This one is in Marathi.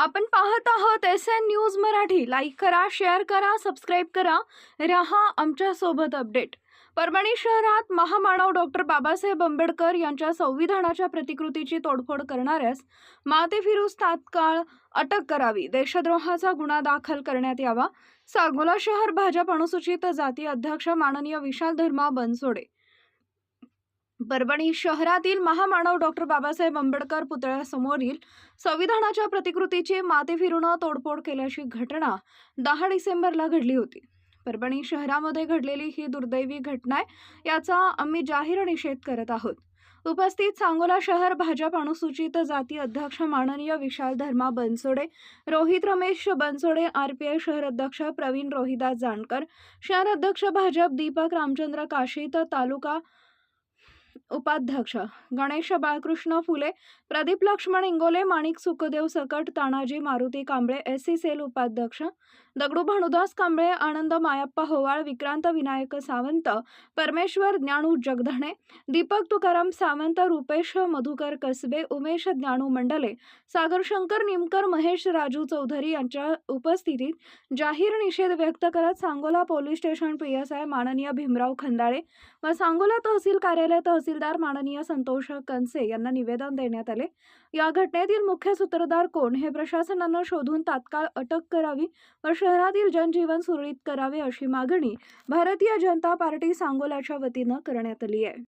आपण पाहत आहोत S N news Marathi. Like करा शेअर करा सबस्क्राईब करा. रहा आमच्यासोबत अपडेट परभणी शहरात महामानव डॉक्टर बाबासाहेब आंबेडकर यांच्या संविधानाच्या प्रतिकृतीची तोडफोड करणाऱ्यास माते फिरूज तात्काळ अटक करावी. देशद्रोहाचा गुन्हा दाखल करण्यात यावा. सांगोला शहर भाजप अनुसूचित जाती अध्यक्ष माननीय विशाल धर्मा बनसोडे. परभणी शहरातील महामानव डॉक्टर बाबासाहेब आंबेडकर पुतळ्यासमोरील संविधानाच्या प्रतिकृतीची माती फिरून तोडफोड केल्याची घटना दहा डिसेंबरला घडली होती. परभणी शहरामध्ये घडलेली ही दुर्दैवी घटना आहे याचा आम्ही जाहीर निषेध करत आहोत. उपस्थित सांगोला शहर भाजप अनुसूचित जाती अध्यक्ष माननीय Vishal Dharma Bansode Rohit Ramesh Bansode R P I शहर अध्यक्ष प्रवीण रोहिदास जानकर शहर अध्यक्ष भाजप दीपक रामचंद्र काशीत तालुका उपाध्यक्ष. गणेश बाळकृष्ण फुले Pradeep Laxman Ingole Manik Sukhdev Sakat Tanaji Maruti Kamble S C cell उपाध्यक्ष दगडू भानुदास कांबळे आनंद मायप्पा होवाळ विक्रांत विनायक सावंत परमेश्वर ज्ञानू जगधणे दीपक तुकाराम सावंत रुपेश मधुकर कसबे उमेश ज्ञानू मंडले सागर शंकर निमकर महेश राजू चौधरी यांच्या उपस्थितीत जाहीर निषेध व्यक्त करत Sangola police station P S I माननीय भीमराव खंदाळे व सांगोला तहसील कार्यालय तहसील तहसीलदार माननीय संतोष कनसे यांना निवेदन देण्यात आले. या घटनेतील मुख्य सूत्रधार कोण? हे प्रशासनानं शोधून तात्काळ अटक करावी व शहरातील जनजीवन सुरळीत करावे अशी मागणी भारतीय जनता पार्टी सांगोलाच्या वतीनं करण्यात आली आहे.